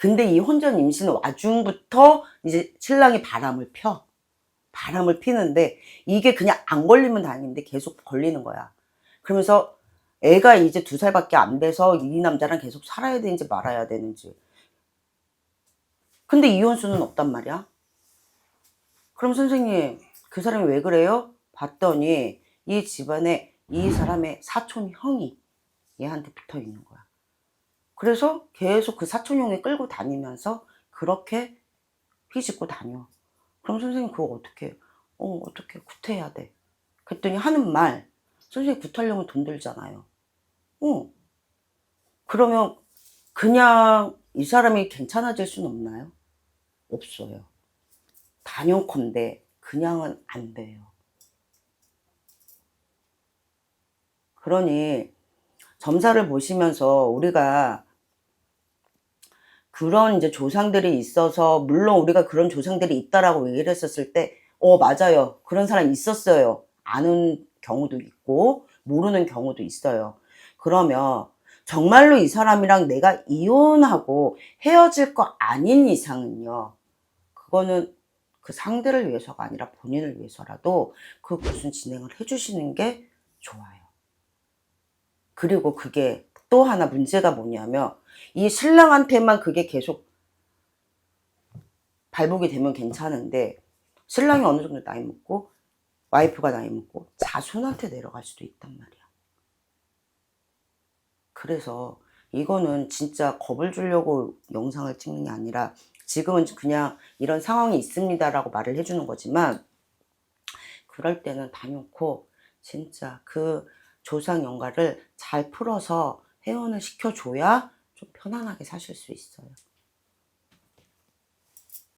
근데 이 혼전 임신 와중부터 이제 신랑이 바람을 펴. 바람을 피는데 이게 그냥 안 걸리면 다행인데 계속 걸리는 거야. 그러면서 애가 이제 두 살밖에 안 돼서 이 남자랑 계속 살아야 되는지 말아야 되는지. 근데 이혼수는 없단 말이야. 그럼 선생님, 그 사람이 왜 그래요? 봤더니 이 집안에 이 사람의 사촌 형이 얘한테 붙어 있는 거야. 그래서 계속 그 사촌 형이 끌고 다니면서 그렇게 피집고 다녀. 그럼 선생님 그거 어떻게 해요? 어, 어떻게 구태해야 돼. 그랬더니 하는 말, 선생님 구태하려면 돈 들잖아요. 어. 그러면 그냥 이 사람이 괜찮아질 수는 없나요? 없어요. 단연컨대 그냥은 안 돼요. 그러니 점사를 보시면서 우리가 그런 이제 조상들이 있어서 물론 우리가 그런 조상들이 있다라고 얘기를 했었을 때 어 맞아요. 그런 사람 있었어요. 아는 경우도 있고 모르는 경우도 있어요. 그러면 정말로 이 사람이랑 내가 이혼하고 헤어질 거 아닌 이상은요 그거는 그 상대를 위해서가 아니라 본인을 위해서라도 그 무슨 진행을 해주시는 게 좋아요. 그리고 그게 또 하나 문제가 뭐냐면 이 신랑한테만 그게 계속 발복이 되면 괜찮은데 신랑이 어느 정도 나이 먹고 와이프가 나이 먹고 자손한테 내려갈 수도 있단 말이야. 그래서 이거는 진짜 겁을 주려고 영상을 찍는 게 아니라 지금은 그냥 이런 상황이 있습니다라고 말을 해주는 거지만 그럴 때는 다놓고 진짜 그 조상 연가를 잘 풀어서 회원을 시켜줘야 좀 편안하게 사실 수 있어요.